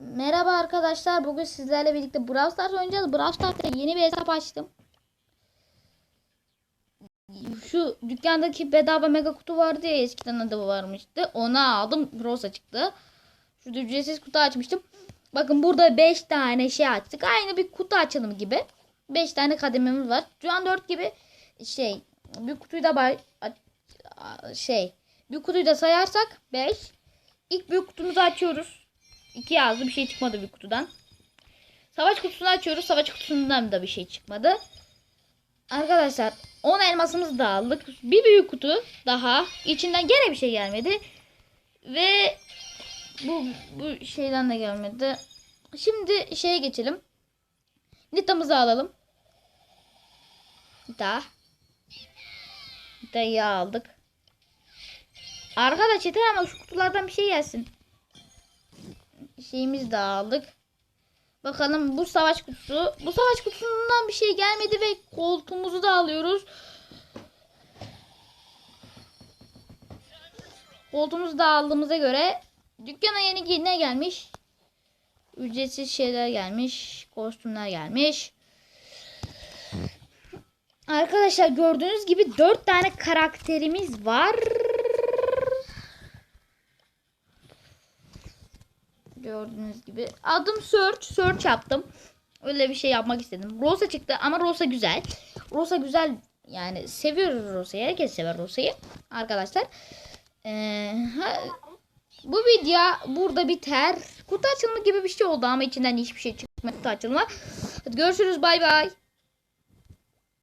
Merhaba arkadaşlar. Bugün sizlerle birlikte Brawl Stars oynayacağız. Brawl Stars'ta yeni bir hesap açtım. Şu dükkandaki bedava mega kutu vardı ya eskiden adı varmıştı. Onu aldım. Rosa çıktı. Şurada ücretsiz kutu açmıştım. Bakın burada 5 tane şey açtık. Aynı bir kutu açılımı gibi. 5 tane kadememiz var. Şu an 4 gibi şey bir kutuyu da bay, şey bir kutuyu da sayarsak 5. İlk büyük kutumuzu açıyoruz. 2 yazdı bir şey çıkmadı bir kutudan. Savaş kutusunu açıyoruz. Savaş kutusundan da bir şey çıkmadı. Arkadaşlar 10 elmasımızı da aldık. Bir büyük kutu daha. İçinden gene bir şey gelmedi. Ve bu, bu şeyden de gelmedi. Şimdi şeye geçelim. Nita'mızı alalım. Nita. Nita'yı aldık. Arkadaş yeter ama şu kutulardan bir şey gelsin. Şeyimizi de aldık. Bakalım bu savaş kutusu. Bu savaş kutusundan bir şey gelmedi ve koltuğumuzu da alıyoruz. Koltuğumuzu da aldığımıza göre dükkana yeni ne gelmiş? Ücretsiz şeyler gelmiş. Kostümler gelmiş. Arkadaşlar gördüğünüz gibi 4 tane karakterimiz var. Gördüğünüz gibi. Adım Search. Search yaptım. Öyle bir şey yapmak istedim. Rosa çıktı ama Rosa güzel. Rosa güzel. Yani seviyoruz Rosa'yı. Herkes sever Rosa'yı. Arkadaşlar. Ee, ha- bu video burada biter. Kutu açılımı gibi bir şey oldu ama içinden hiçbir şey çıkmadı. Kutu açılımı. Hadi görüşürüz. Bay bay.